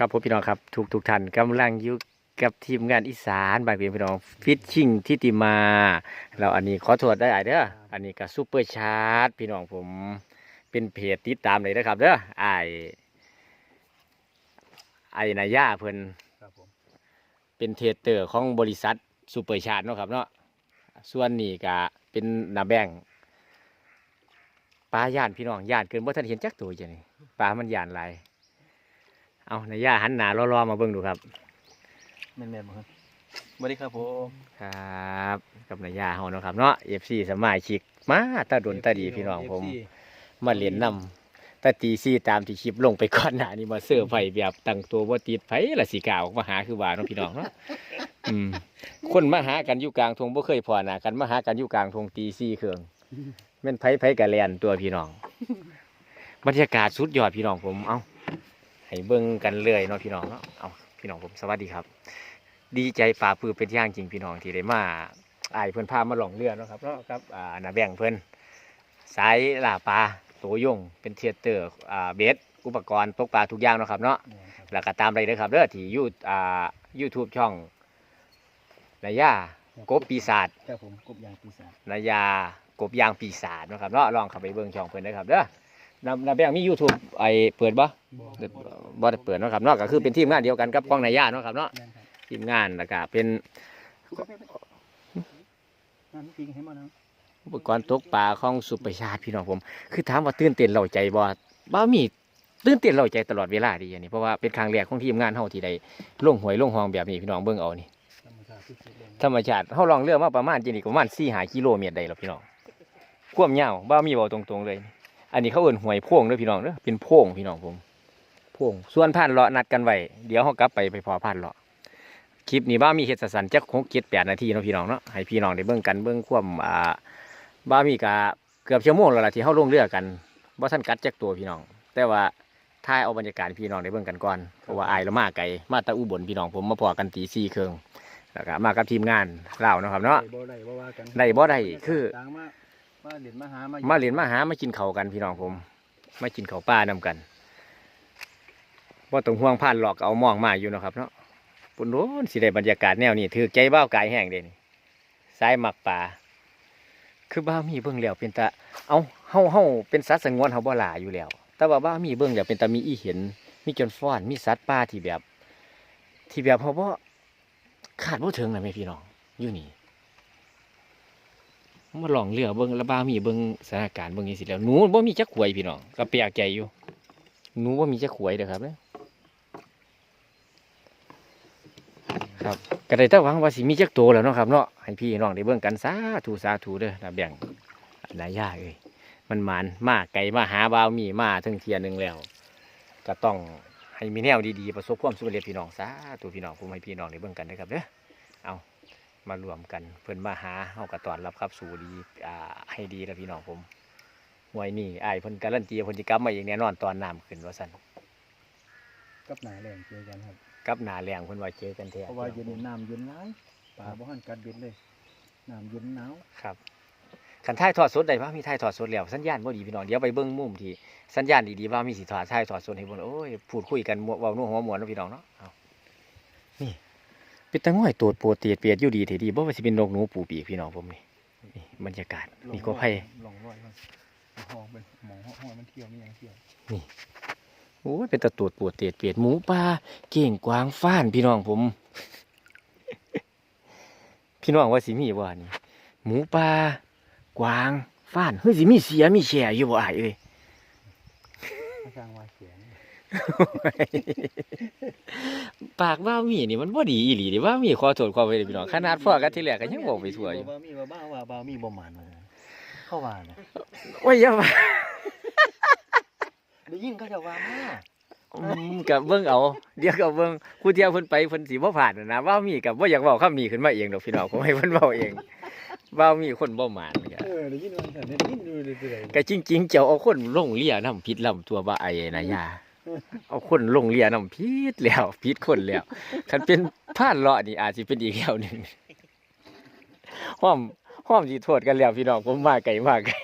ครับผมพี่น้องครับทุกทุกท่านกำลังอยู่กับทีมงานอีสานบางเพียงพี่น้องฟิชชิ่งทิติมาแล้วอันนี้ขอโทษได้ไอเด้ออันนี้ก็ซูเปอร์ชาร์จพี่น้องผมเป็นเพจติดตามเลยนะครับเด้อไอไอ้นายย่าเพิ่นครับผมเป็นเทรดเตอร์ของบริษัทซูเปอร์ชาร์จเนาะครับเนาะส่วนนี้ก็เป็นนาแบงปลาย่านพี่น้องย่านเกินว่าท่านเห็นจักตัวจ้ะนี่ปลามันย่านหลาย เอานายย่าหันหน้ารอๆมาเบิ่งดูครับแม่นแม่นบ่ครับสวัสดีครับผมครับ กับนายย่าเฮาเนาะครับเนาะเอฟซีสมัยชิกมาตาดนตาดีพี่น้องผม มาเรียนนำตาตีซี่ตามที่คลิปลงไปก่อนหน้านี้มาเสื้อร์ไฟแบบตั้งตัวว่าติดไผละสีกาวออกมาหาคือว่าเนาะพี่น้องเนาะอืมคนมาหากันอยู่กลางทงบ่เคยพอหน้ากันมาหากันอยู่กลางทงตีซี่เครื่องแม่นไผไผกะแลนตัวพี่น้องบรรยากาศสุดยอดพี่น้องผมเอา ให้เบิ่งกันเลยเนาะพี่น้องเนาะเอาพี่น้องผมสวัสดีครับ ดีใจปลาปื้อเป็นอย่างจริงพี่น้องที่ได้มาอายเพิ่นพามาหลองเรือเนาะครับเนาะครับอ่านาแบ่งเพิ่นสายล่าปลาโตวยงเป็นเทียเตอร์อ่าเบสอุปกรณ์ตกปลาทุกอย่างเนาะครับเนาะแม่นครับแล้วก็ตามไปเด้อครับเด้อที่ยูอ่า YouTube ช่องนายากบปีศาจครับผมกบยางปีศาจนายากบยางปีศาจเนาะครับเนาะลองเข้าไปเบิ่งช่องเพิ่นเด้อครับเด้อ นานาแบ่งมี YouTube ไอ้เปิดบ่บ่บ่ได้เปิดเนาะครับเนาะก็คือเป็นทีมงานเดียวกันกับกล้องนายาเนาะครับเนาะแม่นครับทีมงานแล้วก็เป็นนั่นพิงให้มานะอุปกรณ์ตกปลาของสุปชาติพี่น้องผม คือถามว่าตื่นเต้นเล่าใจบ่บ่มีตื่นเต้นเล่าใจตลอดเวลาดีอันนี้เพราะว่าเป็นครั้งแรกของทีมงานเฮาที่ได้ลงหวยลงห้องแบบนี้พี่น้องเบิ่งเอานี่ธรรมชาติที่สุดเลยธรรมชาติเฮาลองเรือมาประมาณจีนี่ก็ประมาณ4-5กิโลเมตรได้แล้วพี่น้องความยาวบ่มีเว้าตรงๆเลย อันนี้เขาเอิ้นหวยโพ่งเด้อพี่น้องเด้อเป็นโพ่งพี่น้องผมโพ่งส่วนผ่านเลาะนัดกันไว้เดี๋ยวเฮากลับไปไปพอผ่านเลาะคลิปนี้บ่มีเฮ็ดสั้นๆจัก6 7 8นาทีเนาะพี่น้องเนาะให้พี่น้องได้เบิ่งกันเบิ่งความอ่าบ้ามีกะเกือบชั่วโมงแล้วล่ะที่เข้าลงเรือกันบ่ท่านกัดจักตัวพี่น้อง แต่ว่าถ่ายเอาบรรยากาศให้พี่น้องได้เบิ่งกันก่อนเพราะว่าอายเรามาไกลมาแตะอุบลพี่น้องผมมาพอกันตีสี่เครื่องแล้วก็มากับทีมงานเราเนาะครับเนาะได้บ่ได้บ่ว่ากันได้บ่ได้คือต่าง มาเรียนมาหา มามาเรียนมาหามากินเข้าวกันพี่น้องผมมากินเข้าวป้านำกันบ่ต้องห่วงผ่านหลอกเอามองมาอยู่เนาะครับเนาะปุ่นโน้นสิได้บรรยากาศแนวนี้ถือใจเบ้ากายแห้งเด่นสายหมักป่าคือบ้ามีเบิ่งแล้วเป็นตาเอาเฮาเฮาเป็นสัตว์สงวนเฮาบ่หลาอยู่แล้ว แต่ว่าบ้ามีเบิ่งแล้วเป็นตามีอีเห็น มีจนฟ้อนมีสัตว์ป่าที่แบบ ที่แบบเฮาบ่คาดบ่ถึงนะแม่พี่น้องอยู่นี่ มาลองเรือเบิ่งแล้วบ้ามีเบิ่งสถานการณ์เบิ่งจังซี่แล้วหนูบ่มีจักขวยพี่น้องก็แปลกใจอยู่หนูบ่มีจักขวยเด้อครับเด้อครับก็ได้แต่หวังว่าสิมีจักโตแล้วเนาะครับเนาะให้พี่น้องได้เบิ่งกันสาธุสาธุเด้อนะแบ่งนายาเอ้ยมันมานมาไกลมาหาบ่าวมีมาถึงเทียนหนึ่งแล้ว ก็ต้องให้มีแนวดีๆประสบความสำเร็จพี่น้องสาธุพี่น้องผมให้พี่น้องได้เบิ่งกันเด้ครับเด้อเอา มารวมกัน เพิ่นมาหาเฮาก็ต้อนรับครับสู่ดีอ่าให้ดีแล้วพี่น้องผมหวยนี่อ้ายเพิ่นการันตีว่าเพิ่นสิกลับมาอีกแน่นอนตอนน้ำขึ้นว่าซั่นกับหนาแรงเจอกันครับกลับหน้าแรงเพิ่นว่าเจอกันแท้เพราะว่าเย็นนี่น้ำเย็นหลายปลาบ่หันกัดเบ็ดเลยน้ำเย็นหนาวครับคันถ่ายทอดสดได้บ่มีถ่ายทอดสดแล้วสัญญาณบ่ดีพี่น้องเดี๋ยวไปเบิ่งมุมที่สัญญาณดีๆว่ามีสิถ่ายถ่ายทอดสดให้เบิ่งโอ้ยพูดคุยกันม่วนเว้านัวหัวม่วนเนาะพี่น้องเนาะเอานี่ เป็นตะง่อยโตดโปวดเตียดเปียดอยู่ดีเถดีบ่ว่าสิเป็นนกหนูปูปีกพี่น้องผมนี่นี่บรรยากาศนี่ก็ไผลองร้อยมันห้องเป็นหมองห้องมันเที่ยวนี่ยังเที่ยวโอ้ยเป็นตะตูดปวดเตียดเปียดหมูป่าเก่งกวางฟ้านพี่น้องผม พี่น้องว่าสิมีบ่นี่หมูป่ากวางฟ้านเฮ้ยสิมีเสียมีแฉอยู่บ่อ้ายเอ้ยมาสร้างว่าเสียง ปากว่ามีนี่มันบ่ดีอีหลีดิว่ามีขอโทษขอไปพี่น้องขนาดพ่อกันที่แรกก็ยังบอกไปทั่วอยู่บ่มีบ่บ้าว่าบ่มีบ่หมานว่าเข้าว่านะโอ้ยอย่าว่าได้ยินเขาจะว่ามาอืมกับเบิ่งเอา เดี๋ยวกับเบิ่งผู้เที่ยวเพิ่นไปเพิ่นสิบ่ผ่านนะว่ามีกับบ่าอยากเว้าคำนี้ขึ้นมาเองดอกพี่น้องผมให้เพิ่นเว้าเองว่ามีคนบ่หมานก็เออได้ยินว่าได้ยินดูเลยเลยก็จริงๆเจ้าเอาคนลงเลียน้ำพิษลำตัวบ่าไอ้นะยา เอาคนลงเลียน้ำพิษแล้วพิษคนแล้วคันเป็นผ่านเลาะนี่อาจสิเป็นอีกแนวหนึ่งห้อมห้อมสิโทษกันแล้วพี่น้องผมมาไกลมาไกล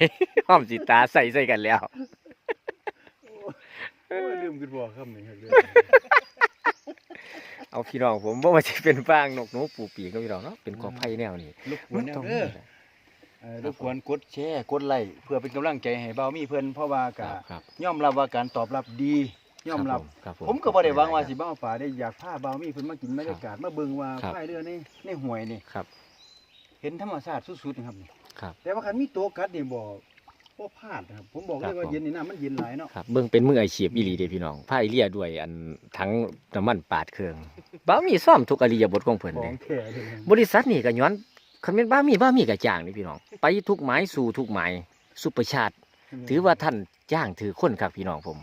ห้อมสิตาใส่ใส่กันแล้วโอ้ยลืมกันบอกคำหนึ่งครับเด้อเอาพี่น้องผมบ่ว่าจะเป็นฟางนกหนูปูปีกเนาะพี่น้องเนาะเป็นกอไผ่แนวนี้รบกวนแนวต้องเด้อเออรบกวนกดแชร์กดไลค์เพื่อเป็นกำลังใจให้เบามีเพิ่นเพราะว่าคก็รับครับยอมรับว่าการตอบรับดี ยอมรับ ครับผผมก็บ่ได้หวังว่าสิบ้าป่าได้อยากพาเบามีเพิ่นมากินบรรยากาศมาเบิ่งว่าครับพายเรือในในห้วยนี่ครับ เห็นธรรมชาติสุดๆนะครับนี่ครับ แต่ว่าคันมีตัวกัดนี่บ่บ่พลาดนะครับ ผมบอกครัเลบยว่าผม เย็นนี่น้ำมันเย็นหลายเนาะครับเบิ่งเป็นมืออาชีพอีหลีเด้พี่น้องพายเรือด้วยอันทั้งน้ำมันปาดเครื่องบ้ามีซ่อมทุกอริยบทของเพิ่นขอเด้ งแท้เลยนะบริษัทนี่ก็ย้อนคันแม่นบ้ามีบ้ามีก็จ้างนี่พี่น้อง ไปทุกหมายสู่ทุกหมาย สุประชาติ ถือว่าท่านจ้างถือคนครับพี่น้องผม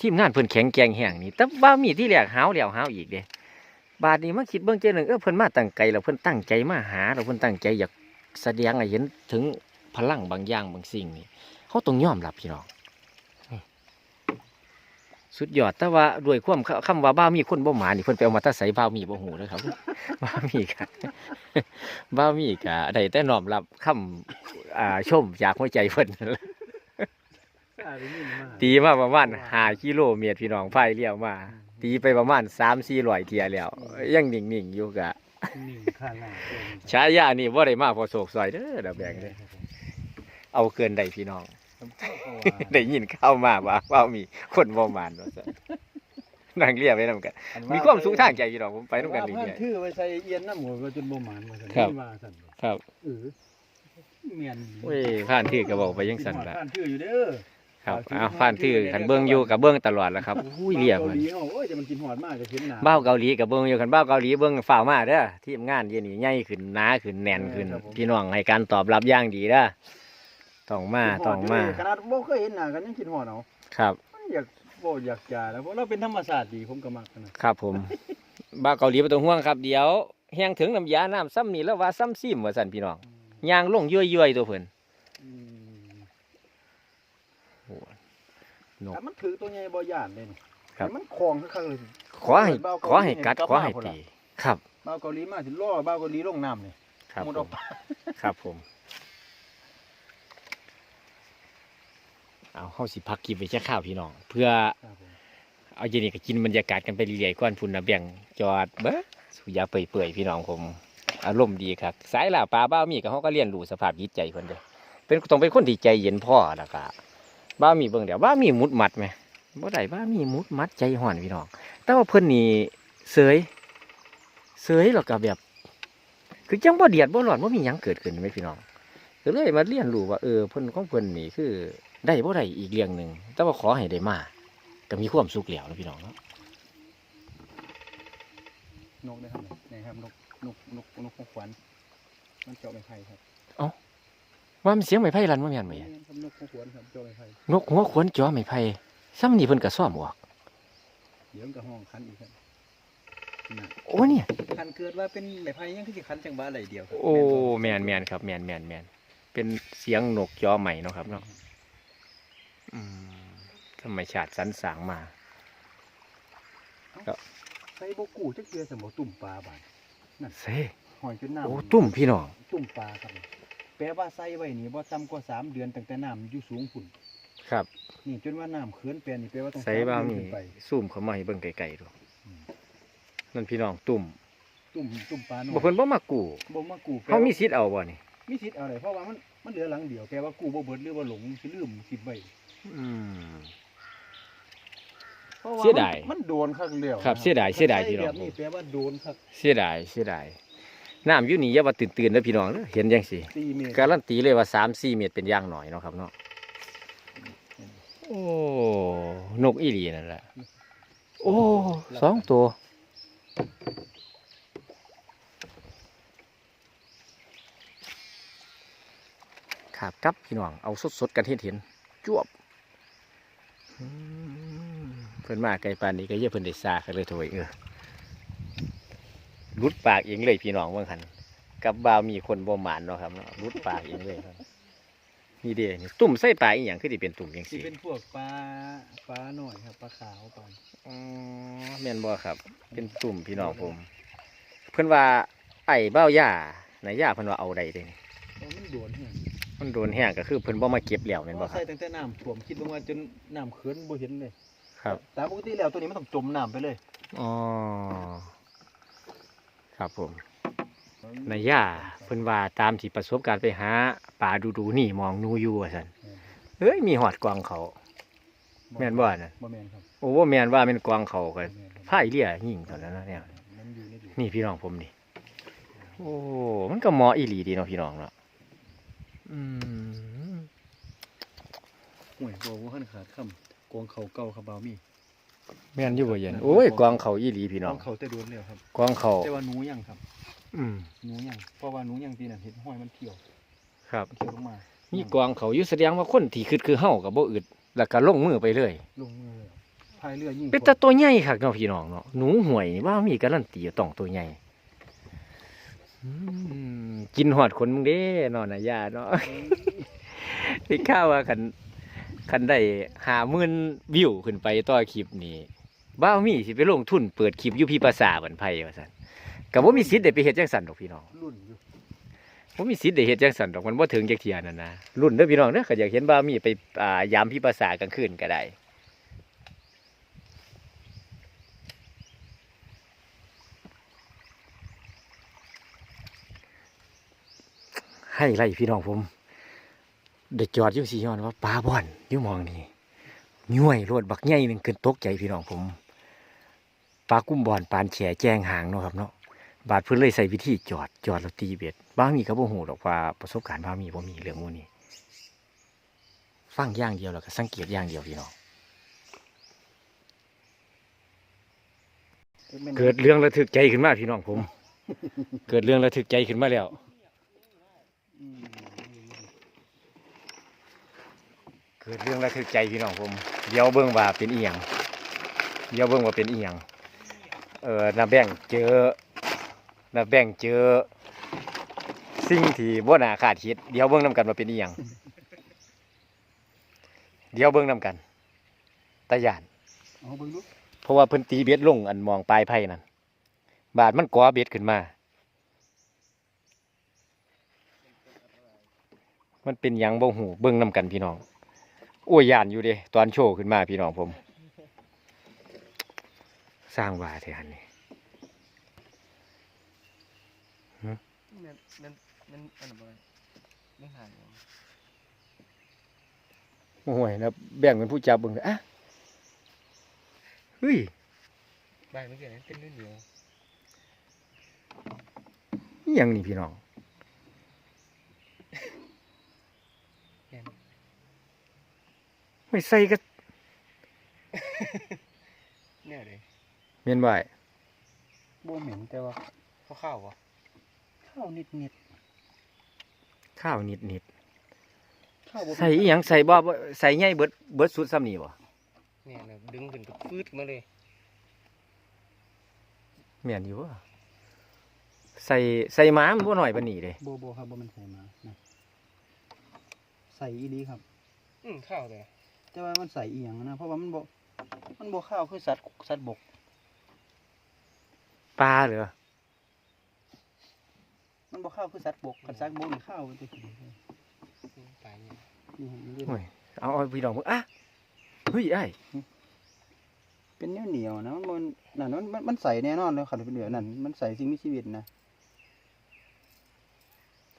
ทีมงานเพิ่นแข็งแกร่งแห่งนี่แต่บ้ามีที่แรกหาวแล้วหาวอีกเด้บาดนี้มาคิดเบิ่งเจอหนึ่งเออเพิ่นมาตั้งไกลแล้วเพิ่นตั้งใจมาหาแล้วเพิ่นตั้งใจอยากแสดงให้เห็นถึงพลังบางอย่างบางสิ่งนี่เขาต้องยอมรับพี่น้องสุดยอดแต่ว่าด้วยความคำว่าบ้ามีคนบ่หมานี่เพิ่นไปเอามาแตาใส่บ้ามีบ่หูเลยครับบ้ามีกะบ้ามีกะได้แต่นอมรับคำอ่าชมจากหัวใจเพิ่น นั่นแหละอ่าได้ยินมาตีมาประมาณห้ากิโลเมตรพี่น้องพายเลี้ยวมา ตีไปประมาณสามสี่ร้อยเทียแล้ว ยังนิ่งๆอยู่กะนิ่งข้างหน้าเออฉายานี่บ่ได้มาพอโศกซอยเด้อดอกแบงเด้อเอาเกินได้พี่น้องผมชอบเพราะว่าได้ยินเข้ามาว่าว่ามีคนบ่มานว่าซั่นนั่งเรียกไปนำกันอัน มีความสูงทางใจพี่น้องผมไปนำกันว่าเรื่เพิ่นอยถือไว้ใส่เอียนน้ำหัวก็จนบ่หมานว่าซั่นครับนี่ว่าซั่นๆครับเออเมียนโอ้ยผ่านถือก็บอกไปยังสั่นละผ่านถืออยู่เด้อ ครับเอาผ่านถือคันเบิ่งอยู่กับเบิ่งตลอดแล้วครับอุ้ยเรียกเกามันหลีเฮาโอ้ยจะมันกินหอดมากจะเห็นหน้าบ้าวเกาหลีกับเบิ้งอยู่กันบ้าวเกาหลีเบิ้งฝ่าวมาเด้อทีมงานเย็นนี่ใหญ่ขึ้นหนาขึ้นแน่นขึ้นครับผมพี่น้องให้การตอบรับอย่างดีเด้อต้องมากินฮต้องมายู่เด้ขนาดบ่เคยเห็นหน้ากันยังกินหอดเอาครับมันอยากบ่อยากจาแล้วเพราะเราเป็นธรรมชาติดีผมก็มักนะครับผมบ้าวเกาหลีบ่ต้องห่วงครับ เดี๋ยวแห้งถึงน้ำยาน้ำซ้ำนี่แล้วว่าซ้ำซิมว่าสั่นพี่น้องย่างลงยั่วๆตัวเพิ่น อืม โอ้ นก แต่มันถือตัวใหญ่บ่ย่านเลยนี่ครับ แต่มันคลองคักๆเลย ขอให้บ้าวขเกาหลีอให้กัดกลับขอให้มาพุ่นตีล่ะครับบ้าวเกาหลีมาสิล่อบ้าวเกาหลีลงน้ำนี่ครับมุดผออกมไปครับผม เอาเฮาสิพักกินไปแค่ข้าวพี่น้อง เพื่อ ครับผมเอาเย็นนี้ก็กินบรรยากาศกันไปเรื่อยๆก่อนพุ่นนะแบ่งจอดเบ้อสุยาเปื่อยๆพี่น้องผมอารมณ์ดีครับสายล่าปลาบ้าวมีกับเขาก็เรียนรู้สภาพจิตใจเพิ่นเด้อเป็นต้องเป็นคนที่ใจเย็นพ่อแล้วก็ บ้าวมีเบิ่งเดี๋ยวบ้าวมีมุดมัดไหมบ่ได้บ้าวมีมุดมัดใจห่อนพี่น้อง แต่ว่าเพิ่นนี่เสยเสยแล้วก็แบบ คือจังบ่เดียดบ่ร้อนบ่มีหยังเกิดขึ้นไหมพี่น้องก็เลยมาเรียนรู้ว่าเออเพิ่นของเพิ่นนี่คือได้บ่ได้อีกเรื่องหนึ่งแต่ว่าขอให้ได้มาก็มีความสุขแล้วนะพี่น้องเนาะนกนะครับนี่ครับนกนกนกนกของขวัญมันเจาะไม้ไผ่ครับ ว่ามันเสียงไม้ไผ่ลันว่าแม่นไหมนี่ครับนกของขวัญครับเจาะไม้ไผ่นกหัวขวนจ้อไม้ไผ่ซ้ำนี่เพิ่นก็ซ่อมออกเดี๋ยวมันก็ห้องคันอีกครับน่ะโอ้เนี่ยคันเกิดว่าเป็นไม้ไผ่ยังคือสิคันจังบ้าไหลเดียวครับโอ้แม่นแม่นครับแม่นแม่นแม่นเป็นเสียงนกจ้อใหม่เนาะครับเนาะอืมธรรมชาติสรรสร้างมาใส่บ่กูจักเทื่อสมบ่ตุ่มปลาบาดเซ่หอยจนน้ำโอ้ตุ่มพี่น้องตุ่มปลาครับ แปลว่าใส่ไว้นี่บ่ต่ำกว่าสามเดือนตั้งแต่น้ำอยู่สูงพุ่นครับนี่จนว่าน้ำเขื่อนแปลนี่แปลว่าต้องใส่บ้าสมมีเดือนขึ้นไปซูมเข้ามาให้เบิ่งไกลๆดูอืมนั่นพี่น้องตุ่มตุ่มตุ่มปลาน้อยบ่เพิ่นบ่มากู้บ่มากูแปลเขาว่ามีสิทธิ์เอาบ่นี่มีสิทธิ์เอาได้เพราะว่ามันมันเหลือหลังเดียวแปลว่ากูบ่เบิดหรือว่าหลงสิลืมสิไว้อืมเพราะว่าเสียดายมันมันโดนคักแล้วครับนะเสียดายเสียดายพี่น้องแบบนี้แปลว่าโดนคักเสียดายเสียดาย น้ำอยู่นี่อย่าว่าตื่นๆเด้อพี่น้องเด้อเห็นจังซี่ตีเมตรการันตีเลยว่าสามสี่เมตรเป็นอย่างหน่อยเนาะครับเนาะโอ้นกอีหลีนั่นแหละโอ้สองตัวขาบกับพี่น้องเอาสดๆกันเห็นเห็นจวบอืมเพิ่นมาไกลปานนี้ก็เยอะเพิ่นได้ซากันเลยโถยเออ รุดปากเองเลยพี่น้องเมื่อคันกับบ่าวมีคนบ่หมานเนาะครับเนาะรุดปากเองเลยครับ นี่เด้นี่ตุ่มใส่ปลาอีหยังคือสิเป็นตุ่มจังสิซี่เป็นพวกปลาปลาหน่อยครับปลาขาวปลาอ๋อแม่นบ่ครับ เป็นตุ่มพี่น้องผม เพิ่นว่าไอ้เบ้าย่าในย่าเพิ่นว่าเอาได้เด้นี่เพราะมันโดนแห้งมันโดนแห้งก็คือเพิ่นบ่มาเก็บแล้วแม่นบ่ครัใส่บตั้งแต่น้ำท่วมคิดว่าจนน้ำเขื่อนบ่เห็นเลยครับแต่ปกติแล้วตัวนี้มันต้องจมน้ำไปเลย อ๋อ ครับผมนายย่าเพิ่นว่าตามที่ประสบการณ์ไปหาป่าดูดูๆนี่มองหนูอยู่ว่าซั่นเอ้ยมีหอดกวางเขา แม่นบ่น่ะบ่แม่นครับโอ้ว่าแม่นว่าเป็นกวางเขากันบ่แม่นครับพ่ายเลี่ยยิ่งเท่านั้นนะเนี่ยมันอยู่ในดินนี่พี่น้องผมนี่โอ้มันก็เหมาะอีหลีดีเนาะพี่น้องเนาะอืมห่วยบ่ว่าหันขาดคำกองเขาเก่าครับบ่าวมี แม่นอยู่บ่เย็นโอ้ยกวางเขาอีหลีพี่กน้อองงเขาแต่โดนแล้วครับกวางเขาแต่ว่าหนูยังครับ อืมหนูยังเพราะว่าหนูยังปีนั้นเห็นห้อยมันเที่ยวครับมันเที่ยวลงมามีมีกวางเขาอยู่แสดงว่าคนที่คือคือเฮากับบ่อึดแล้วก็ลงมือไปเลยลงมือเลยพายเรือยิ่งเป็นแต่ตัวใหญ่คักเนาะพี่น้องเนาะหนูห่วยว่ามีการันตีว่าต้องตัวใหญ่อืมกินหอดขนมึงเด้เนอนน่ะย่าเนาะพี่ข้าวว่าคัน คันได้หาหมื่นวิวขึ้นไปต่อคลิปนี้บ้าวมีสิไปลงทุนเปิดคลิปอยู่พี่ภาษาบันไพว่าซั่นก็บ่มีสิทธิ์ได้ไปเฮ็ดจังซั่นดอกพี่น้องรุ่นอยู่บ่มีสิทธิ์ได้เฮ็ดจังซั่นดอกมันบ่ถึงจักเที่ยนั่นนะรุ่นเด้อพี่น้องเด้อก็อยากเห็นบ้าวมีไปอ่ายามพี่ภาษากลางคืนก็ได้ให้ไล่พี่น้องผม เด็กจอดอยู่สี่ย้อนว่าปลาบ่อนอยู่หมองนี่ย่วยรวดบักใหญ่หนึ่งเกินตกใจพี่น้องผมปลากุ้มบ่อนปานแฉแจ้งหางเนาะครับเนาะบาดเพื่นเลยใส่วิธีจอดจอดแล้วตีเบ็ดบ้างมีก็บ่ฮู้ดอกว่าประสบการณ์บ้างมีบ่มีเรื่องหมู่นี้ฟังอย่างเดียวแล้วก็สังเกตอย่างเดียวพี่น้องเกิดเรื่องระทึกใจขึ้นมาพี่น้องผม เกิดเรื่องระทึกใจขึ้นมาแล้ว อืม เกิดเรื่องระทึกใจพี่น้องผมเดี๋ยวเบิ่งว่าเป็นอีหยังเดี๋ยวเบิ่งว่าเป็นอีหยังเออนาแบ่งเจอนาแบ่งเจอ สิ่งที่บ่น่าคาดคิด เดี๋ยวเบิ่งนํกันว่าเป็นอีหยังเดี๋ยวเบิ่งนํกันตาย่านเอาเบิ่งดูเพราะว่าเพิ่นตีเบ็ดลงอันมองปลายไผ่นั่นบาดมันก่อเบ็ดขึ้นมา มันเป็นหยังบ่หูเบิ่งนํกันพี่น้อง โอ้ยย่านอยู่เด้ตอนโชว์ขึ้นมาพี่น้องผม สร้างว่าแทนนี่มันมันมันอันนั้นบ่ไม่หายโอ้ยแล้วแบ่งเป็นผู้จับเบิ่งเด้ออะเฮ้ยใบมันเกิดเป็นเรื่องเดียวนี่ยังนี่พี่น้อง ไม่ใส่ก็เนี่ยเลยเมียนไว้บ่เหม็นแต่ว่าข้าวข้าววะข้าวนิดนิดข้าวนิดนิดๆข้าวบ่ๆใส่อีหยังใส่บ่บ่ใส่ใหญ่เบิดเบิดสุดซ้ำนี่บ่เนี่ยนะดึงขึ้นก็ฟืดมาเลยแม่นอยู่บ่ใส่ใส่ม้ามันบ่น้อยปานนี้เด้บ่บ่ครับบ่แมันใส่มานะใส่อีหลีครับ อืมข้าวเลย แต่ว่ามันใส่อีหยังนะ เพราะว่ามันบ่มันบ่ข้าวคือสัตว์สัตว์บกปลาเหรอมันบ่ข้าวคือสัตว์บกคันสัตว์บกนี่ข้าวมันจะอืมไปเนี่ยนี่ฮะมันเลยโอ้ยเอาเอาพี่น้องเบิ่งอะเฮ้ยไอ้ายเป็นเหนียวเหนียวๆนะมันบ่นั่นมันมันมันใส่แน่นอนเลยคันเป็นเหนียวนั่นมันใส่สิ่งมีชีวิตนะ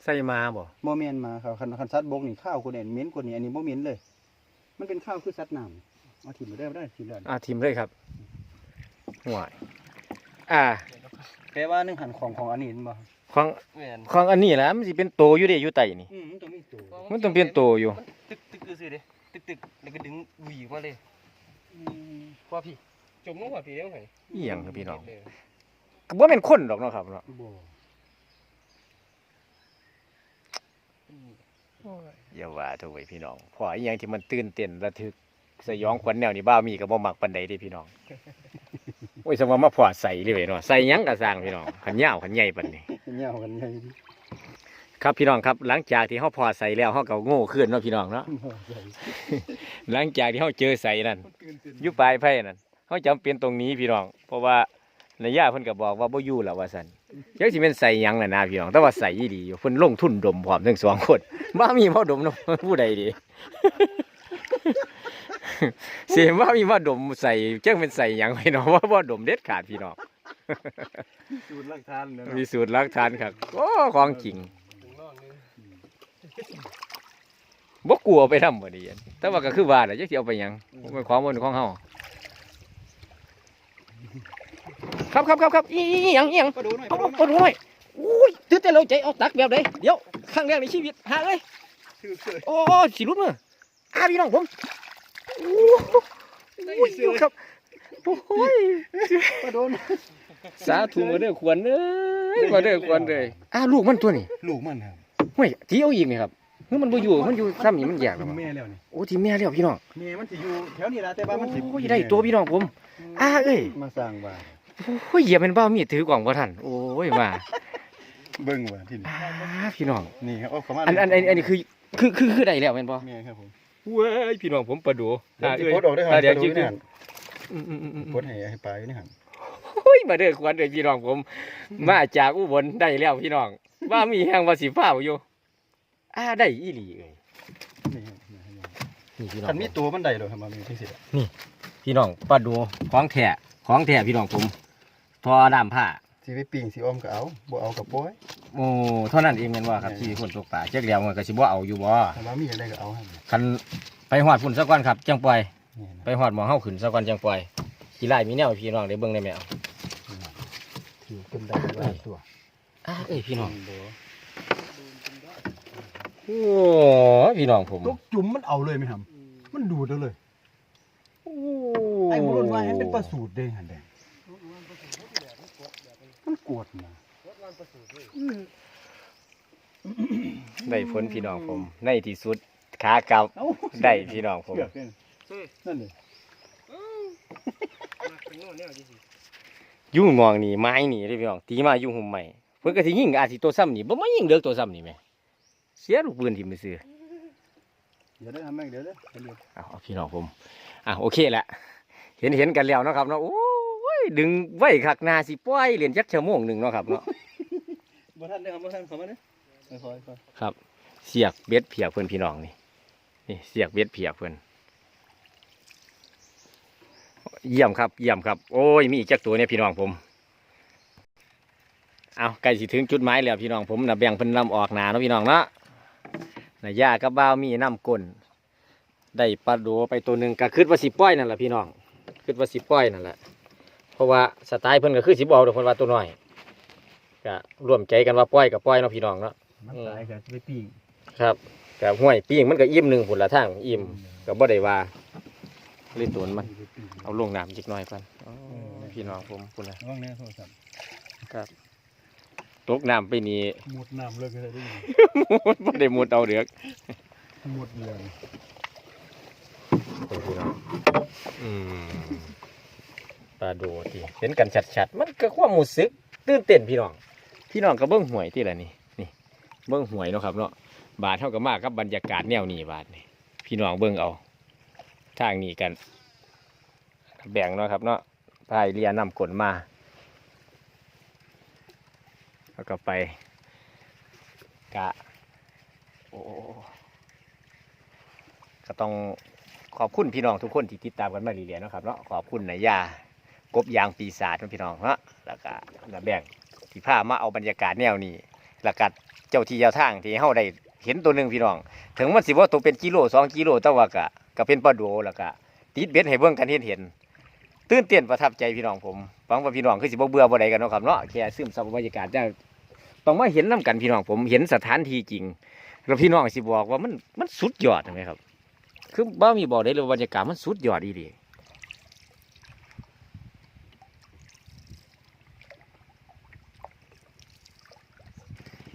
ใส่มาบ่บ่แม่นมาครับคันคันสัตว์บกนี่ข้าวกว่านี่เหม็นกว่านี่อันนี้บ่เหม็นเลย มันเป็นข้าวคือสัตว์น้ำเอาถิ่มไปได้บ่ได้ถิ่มได้อะทิมเลยครับห่วยอ่า แปลว่าหนึงหันของของอันนี้เห็นบ่ของแม่นของอันนี้แหละมันสิเป็นโตอยู่เด้อยู่ไตนี่ อืมมันต้องมีตัวมันต้องเป็นโตอยู่ มันตึกตึกคือสิเด้ตึกตึกแล้วก็ดึงหวีออกมาเลยอืมว่าพี่จมลงว่าพี่เด้งไงอีหยังครับพี่น้องเด้ก็บ่แม่นคนดอกเนาะครับเนาะบ่ อย่าว่าโถูกไว้พี่น้องเพราะอีหยังที่มันตื่นเต้นระทึกสยองขวัญแนวนี่บ้าวมีก็บ่มักปานใดเด้พี่น้องโอ้ยสมว่ามาพอใส่เลยเว้ยเนาะใส่หยังก็สร้างพี่น้องขันยาวขันใหญ่ปานนี้เหนียวกันใหญ่ดิครับพี่น้องครับหลังจากที่เฮาพอใส่แล้วเฮาก็โง่ขึ้นเนาะพี่น้องเนาะใหญ่หลังจากที่เฮาเจอใส่นั่นตื่นเต้นอยู่ปลายไผ่นั่นเฮาจำเป็นตรงนี้พี่น้อง เพราะว่า นายย่าเพิ่นก็บอกว่าบ่อยู่แล้วว่าซั่นจักสิเป็นใส่หยังน่ะนะพี่น้อง แต่ว่าใส่อีหลีอยู่เพิ่นลงทุนดมพร้อมทั้งสองคนบ่มีบ่ดมเนาะผู้ใดดี เสียว่ามีว่าดมใส่เจ้าเป็นใส่หยังไว้เนาะว่าว่าดมเด็ดขาดพี่น้องสูตรลักฐานเนาะมีสูตรลักทานครับโอ้ของจริงถึงนอกนึงบ่กลัวไปทำบ่ดีแต่ว่าก็คือว่าแหละจักสิเอาไปหยังเป็นของบนของเฮา ครับครับครับครับอีอีอีหยังอียังก็ดูหน่อยเอาก็ดูหน่อยอุ้ยตื่นเต้นแล้วใจเอาตักแบบใดเดี๋ยวครั้งแรกในชีวิตหาเลยโอ้สิรุดมืออาพี่น้องผมโอ้โหอยู่ครับโอ้ยก็ดูหน่อยสาธุมาเด้อควรเอ้ยมาเด้อควรเลยอ้าลูกมันตัวนี้ลูกมันครับเฮ้ยทีเอาอีกนี่ครับเฮ้ยมันบ่อยู่มันอยู่ซ้ำนี่มันแยกแล้วมั้งแล้วนี่โอ้ที่แม่แล้วพี่น้องแม่มันสิอยู่แถวนี้ละแต่ว่ามันสิโอ้ยได้ตัวพี่น้องผมอ้าเอ้ยมาสร้างบ้าน โอ้ยเหยียบเป็นบ้ามีดถือกล่องบ่ทันโอ้ยมาเบิ่งว่าที่นี่อ้าพี่น้องนี่ครับเอาเข้ามาอันอันอันอันนี้คือคือคือคือได้แล้วแม่นบ่แม่ครับผมเว้ยพี่น้องผมประดูเดี๋ยวสิโพสต์ออกได้อคอ่ารับเดี๋ยวดูจิกนี่หั่นอืมอืมอืมอืมโพสต์ให้ให้ปลาอยู่นี่หั่นโอ้ยมาเด้อควรเด้อพี่น้องผม มาจากอุบลได้แล้วพี่น้อง ว่ามีแห่งว่าสิฟ้าวอยู่อ่าได้อีหลีเอ้ยนี่ครับนี่ครับนี่พี่น้องคันมีตัวมันได้เลยครับมันมีจังซี่ล่ะพี่น้องปลาดูของแท้ของแท้พี่น้องผม ทอดำผ้าสิไปปิ้งสิอ้อมก็เอาบ่เอาก็ปล่อยโอ้เท่านั้นเองแม่นว่าครับที่คนตกปลาเจ๊กแล้วมันก็สิบ่เอาอยู่บ่ถ้าว่ามีอะไรก็เอาครับคันไปหอดพุ่นสักวันครับจังปล่อยนี่นะไปหอดหมองเฮาขึ้นสักวันจังปล่อยขี้ไล่มีแนวให้พี่น้องได้เบิ่งได้แมวถือเป็นได้หลายตัวอ่าเอ้ยพี่น้องบ่โอ้พี่น้องผมตกจุ่มมันเอาเลยไหมครับมันดูดเอาเลยโอ้ไอ้บุรุษว่าให้เป็นปลาสูตรเด้งหันแดงมันก วดมาได้ผลพี่น้องผม ในที่สุดขากลับเอ้าได้พี่น้องผมเชือกเนี่ยนั่นเลยมาถึงโน่นเนี่ยดิสิยุ่งมองนี่ไม้นี่เด้อพี่น้องตีมาอยู่หุ่มใหม่เพิ่นก็สิยิงอาจสิตัวซ้ำนี่บ่มายิงเด้อตัวซ้ำนี่แหม่เสียลูกปืนที่มือซื้อเดี๋ยวได้ทำแม่งเดี๋ยวได้เดี๋ยวเอาเอาพี่น้องผมอะโอเคแหละเห็นเห็นกันแล้วเนาะครับเนาะโอ้ย ดึงไว้คักหนาสิปล่อยเรียนจักชั่วโมงหนึงเนาะครับเนาะบ่ทันได้ครับบ่ทันเข้ามาเด้อค่อยๆค่อยครับ เสียกเบ็ดเพียกเพื่อนพี่น้องนี่นี่เสียกเบ็ดเพียกเพื่อนเยี่ยมครับเยี่ยมครับ โอ้ยมีอีกจักตัวเนี่ยพี่น้องผมเอาใกล้สิถึงจุดหมายแล้วพี่น้องผมนะแบ่งเพิ่นนำออกหนาเนาะพี่น้องเนาะนายยากับบ้าวมีน้ำก้นได้ปลาโดไปตัวหนึ่งก็คือว่าสิป้อยนั่นแหละพี่น้องคือว่าสิป้อยนั่นแหละ เพราะว่าสไตล์เพิ่นก็คือสิบเอาเดี๋ยวเพิ่นว่าตัวน้อยก็ร่วมใจกันว่าป้อยกับป้อยเนาะพี่น้องเนาะๆมันตายก็จะไปปิ้งครับกับห้วยปิ้งมันก็อิ่มหนึ่งผุนละทางอิ่มก็บ่ได้ว่าเล่นตัวมันไปปิ้งเอาลงน้ำจิกหน่อยก่อนอ๋อพี่น้องผมพุ่นละระวังแน่โทรศัพท์ครับตกน้ำไปนี่หมดน้ำเลยก็ได้เด้อบ่ได้มุดเอาเดือกหมดเลยพี่น้องอืมป ลาโดที่เห็นกันชัดๆ มันก็ความรู้สึกตื่นเต้นพี่น้อง พี่น้องก็เบิ่งหวยที่ละนี่นี่ เบิ่งหวยเนาะครับเนาะบาทเท่ากับมากกับบรรยากาศแนวนี้บาทนี่พี่น้องเบิ่งเอาทางนี้กัน แบ่งเนาะครับเนาะพายเรียนำกลมาแล้วก็ไปกะโอ้ก็ต้องขอบคุณพี่น้องทุกคนที่ติดตามกันมาเรียนๆนะครับเนาะขอบคุณนายยา กบยางปีศาจพี่น้องเนาะแล้วก็ระแบงที่พามาเอาบรรยากาศแนวนี้แล้วก็เจ้าที่เจ้าทางที่เฮาได้เห็นตัวหนึ่งพี่น้อง ถึงมันสิว่าตัวเป็นกิโลสองกิโลแต่ว่าก็ก็เป็นปลาโดแล้วก็ติดเบ็ดให้เบิ่งกันเห็นเห็นตื่นเต้นประทับใจพี่น้องผมหวังว่าพี่น้องคือสิบ่เบื่อบ่ใดกันเนาะครับเนาะแค่ซึมซับบรรยากาศได้ต้องมาเห็นน้กันพี่น้องผมเห็นสถานที่จริงแล้วพี่น้องสิบอกว่ามันมันสุดยอดใช่ไหมครับ คือบ้ามีบอกได้เลยบรรยากาศมันสุดยอดอีดี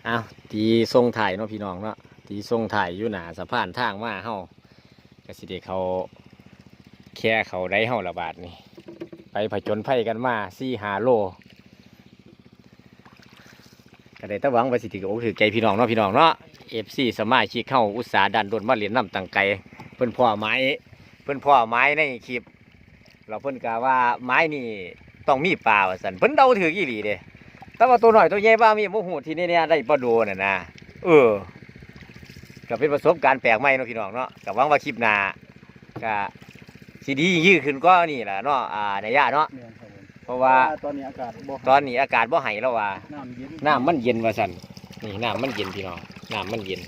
อ้าตีทรงถ่ายเนาะพี่น้องเนาะตีทรงถ่ายอยู่หนาสะพานทางมาเฮากสิเดเขาแค่เขาได้เฮาระบาดนี่ไปผจญภัยกันมาสี่หาโลก็ได้ตะหวังไปสิถืออกถือใจพี่น้องเนาะพี่น้องเนาะเอฟซีสมาชิกเข้าอุตสาห์ดันโดนมาเรียนน้ำตังไกลเพิ่นพ่อไม้เพิ่นพ่อไม้ในคลิป เราเพิ่นกาว่าไม้นี่ต้องมีปล่าสันเพิ่นเดาถือกี่หลีเด้ แต่ว่าตัวหน่อยตัวใหญ่บ้ามีโมโหที่นี่เนี่ยได้ปลาโดน่ะนะเออก็เป็นประสบการณ์แปลกใหม่เนาะพี่น้องเนาะก็หวังว่าคลิปหน้าก็สิดียื้อขึ้นก็นี่ล่ะเนาะอ่าในย่าเนาะแม่นครับผมเพราะว่าตอนนี้อากาศบ่ตอนนี้อากาศบ่ให้แล้วว่าน้ำเย็นน้ำมันเย็นว่าซั่นนี่น้ำมันเย็นพี่น้องน้ำมันเย็น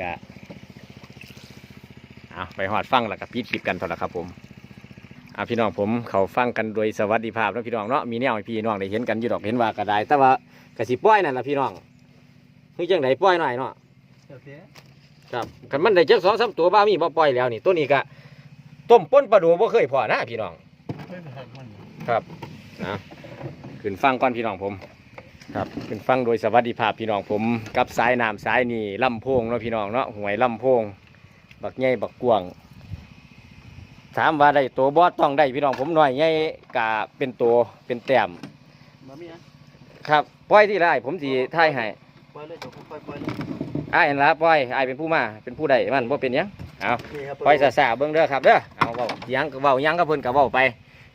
ก็เอาไปฮอดฟังแล้วก็ปิดคลิปกันเท่านั้นครับผม อ่าพี่น้องผมเขาฟังกันโดยสวัสดิภาพเนาะพี่น้องเนาะมีแนวให้พี่น้องได้เห็นกันอยู่ดอกเห็นว่าก็ได้แต่ว่าก็สิปล่อยนั่นล่ะพี่น้องคือจังไดปล่อยหน่อยเนาะโอเคครับคันมันได้จักสองสามตัวบ้ามีบ่ปล่อยแล้วนี่ตัวนี้ก็ต้มป้นปลาดูบ่เคยพอนะพี่น้องไม่เป็นไรมันครับนะขึ้นฟังก่อนพี่น้องผม ครับขึ้นฟังโดยสวัสดิภาพพี่น้องผม กับสายน้ำสายนี่ลำโพงเนาะพี่น้องเนาะหวยลำโพงบักใหญ่บักกวาง ถามว่าได้ตัวบอสต้องได้พี่น้องผมหน่อยใหญ่กะเป็นตัวเป็นแต้มบ่มีอะครับปล่อยที่ไรผมสีท้ายให้ปล่อยเลยเดี๋ยวผมปล่อยปล่อยเลยอ้ายนั่นละปล่อยอ้ายเป็นผู้มาเป็นผู้ใดมันบ่เป็นหยังเอานี่ครับปล่อยสาๆเบิ่งเด้อครับเด้อเอาเว้าหยังก็เว้าหยังก็เพิ่นก็เว้าไป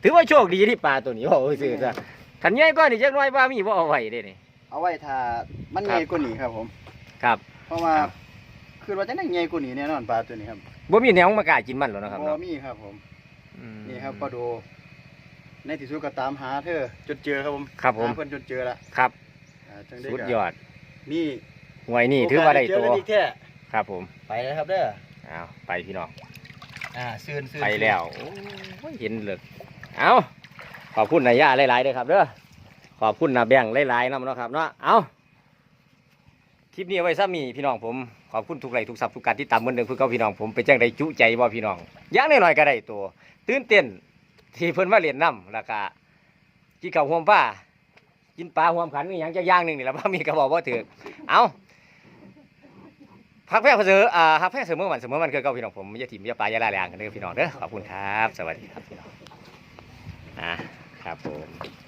ถือว่าโชคดีที่ปลาตัวนี้เว้าซื่อๆซะคันใหญ่กว่านี่จักหน่อยว่ามีบ่เอาไว้เด้นี่เอาไว้ถ้ามันครับใหญ่กว่านี้ครับผม ครับ เพราะว่าครับ คือว่าจะได้ใหญ่กว่านี้แน่นอนปลาตัวนี้ครับ บ่มีแนวมากล้ากินมันหรอกนะครับบ่เนาะมีครับผมอืม นี่ครับปลาดูในที่สุดก็ตามหาเธอจนเจอครับผมครับผม หาเพิ่นจนเจอละครับ อ่าจังได้สุดก็ยอดนี่หวยนี่ถือว่าได้ตัวโอกสเจอกันอีกแท้ครับผมไปเลยครับเด้อเอาไปพี่น้อง อ่าซื่นซื่นไปแล้วโอ้ยเห็นเหลือเอาขอบคุณนายย่าหลายๆเด้อครับเด้อขอบคุณนาแบงค์หลายๆนำเนาะครับเนาะเอา คลิปนี้ไว้ซ้ำมีพี่น้องผมขอบคุณทุกไลค์ทุกซับทุกการที่ตามเหมือนเดิมคือเก่าพี่น้องผมไปนจังได้จุใจบ่พี่น้องอย่างน้อยๆก็ได้ตัว ตื่นเต้นที่เพิ่นมาเรียนน้ำแล้วก็กินข้าวห่วมป้ากินปลาห่วมขันอย่างจะย่างหนึ่งนี่แหละพ่อมีกระบอกว่าถือเอาพักแพ้เสมออ่าพักแพ้เสมอวันเสมอวันคือเก่าพี่น้องผมยาถิ่มยาปลายาลาแรงกันเด้อพี่น้องเด้อขอบคุณครับ สวัสดีครับพี่น้องอ่าครับผม